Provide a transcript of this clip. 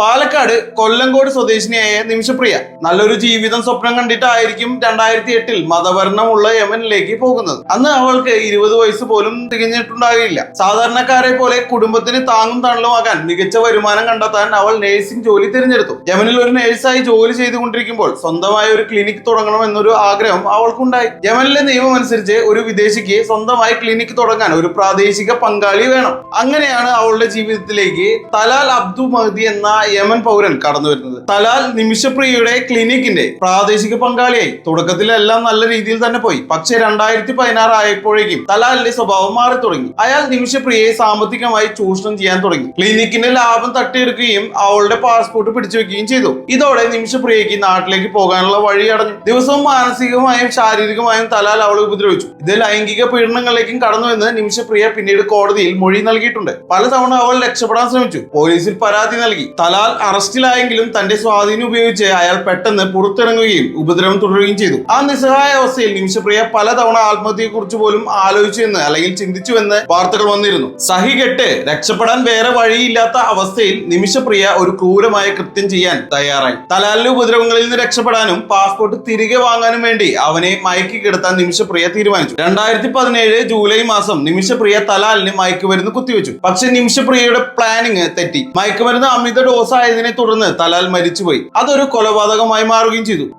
പാലക്കാട് കൊല്ലങ്കോട് സ്വദേശിനിയായ നിമിഷപ്രിയ നല്ലൊരു ജീവിതം സ്വപ്നം കണ്ടിട്ടായിരിക്കും രണ്ടായിരത്തി എട്ടിൽ മതഭരണമുള്ള യമനിലേക്ക് പോകുന്നത്. അന്ന് അവൾക്ക് ഇരുപത് വയസ്സ് പോലും തികഞ്ഞിട്ടുണ്ടാകില്ല. സാധാരണക്കാരെ പോലെ കുടുംബത്തിന് താങ്ങും തണലുമാകാൻ മികച്ച വരുമാനം കണ്ടെത്താൻ അവൾ നഴ്സിംഗ് ജോലി തിരഞ്ഞെടുത്തു. യമനിൽ ഒരു നഴ്സായി ജോലി ചെയ്തുകൊണ്ടിരിക്കുമ്പോൾ സ്വന്തമായ ഒരു ക്ലിനിക് തുടങ്ങണം എന്നൊരു ആഗ്രഹം അവൾക്കുണ്ടായി. യമനിലെ നിയമം അനുസരിച്ച് ഒരു വിദേശിക്ക് സ്വന്തമായി ക്ലിനിക് തുടങ്ങാൻ ഒരു പ്രാദേശിക പങ്കാളി വേണം. അങ്ങനെയാണ് അവളുടെ ജീവിതത്തിലേക്ക് തലാൽ അബ്ദു മഹദി എന്ന യമൻ പൗരൻ കടന്നു വരുന്നത്. തലാൽ നിമിഷപ്രിയയുടെ ക്ലിനിക്കിന്റെ പ്രാദേശിക പങ്കാളിയായി. തുടക്കത്തിൽ എല്ലാം നല്ല രീതിയിൽ തന്നെ പോയി. പക്ഷേ രണ്ടായിരത്തി പതിനാറ് ആയപ്പോഴേക്കും തലാലിന്റെ സ്വഭാവം മാറി തുടങ്ങി. അയാൾ നിമിഷപ്രിയയെ സാമ്പത്തികമായി ചൂഷണം ചെയ്യാൻ തുടങ്ങി. ക്ലിനിക്കിന്റെ ലാഭം തട്ടിയെടുക്കുകയും അവളുടെ പാസ്പോർട്ട് പിടിച്ചു വെക്കുകയും ചെയ്തു. ഇതോടെ നിമിഷപ്രിയയ്ക്ക് നാട്ടിലേക്ക് പോകാനുള്ള വഴി അടഞ്ഞു. ദിവസവും മാനസികമായും ശാരീരികമായും തലാൽ അവളെ ഉപദ്രവിച്ചു. ഇത് ലൈംഗിക പീഡനങ്ങളിലേക്കും കടന്നുവെന്ന് നിമിഷപ്രിയ പിന്നീട് കോടതിയിൽ മൊഴി നൽകിയിട്ടുണ്ട്. പലതവണ അവൾ രക്ഷപ്പെടാൻ ശ്രമിച്ചു. പോലീസിൽ പരാതി നൽകി. തലാൽ അറസ്റ്റിലായെങ്കിലും തന്റെ സ്വാധീനം ഉപയോഗിച്ച് അയാൾ പെട്ടെന്ന് പുറത്തിറങ്ങുകയും ഉപദ്രവം തുടരുകയും ചെയ്തു. ആ നിസ്സഹായ അവസ്ഥയിൽ നിമിഷപ്രിയ പലതവണ ആത്മഹത്യയെ കുറിച്ച് പോലും ആലോചിച്ചു എന്ന് അല്ലെങ്കിൽ ചിന്തിച്ചുവെന്ന് വാർത്തകൾ വന്നിരുന്നു. സഹി കെട്ട് രക്ഷപ്പെടാൻ വേറെ വഴിയില്ലാത്ത അവസ്ഥയിൽ നിമിഷപ്രിയ ഒരു ക്രൂരമായ കൃത്യം ചെയ്യാൻ തയ്യാറായി. തലാലിന്റെ ഉപദ്രവങ്ങളിൽ നിന്ന് രക്ഷപ്പെടാനും പാസ്പോർട്ട് തിരികെ വാങ്ങാനും വേണ്ടി അവനെ മയക്കി കിടത്താൻ നിമിഷപ്രിയ തീരുമാനിച്ചു. രണ്ടായിരത്തി പതിനേഴ് ജൂലൈ മാസം നിമിഷപ്രിയ തലാലിന് മയക്കുമരുന്ന് കുത്തിവെച്ചു. പക്ഷെ നിമിഷപ്രിയയുടെ പ്ലാനിങ് തെറ്റി. മയക്കുമരുന്ന് അമിത ആയതിനെ തുടർന്ന് തലാൽ മരിച്ചുപോയി. അതൊരു കൊലപാതകമായി മാറുകയും ചെയ്തു.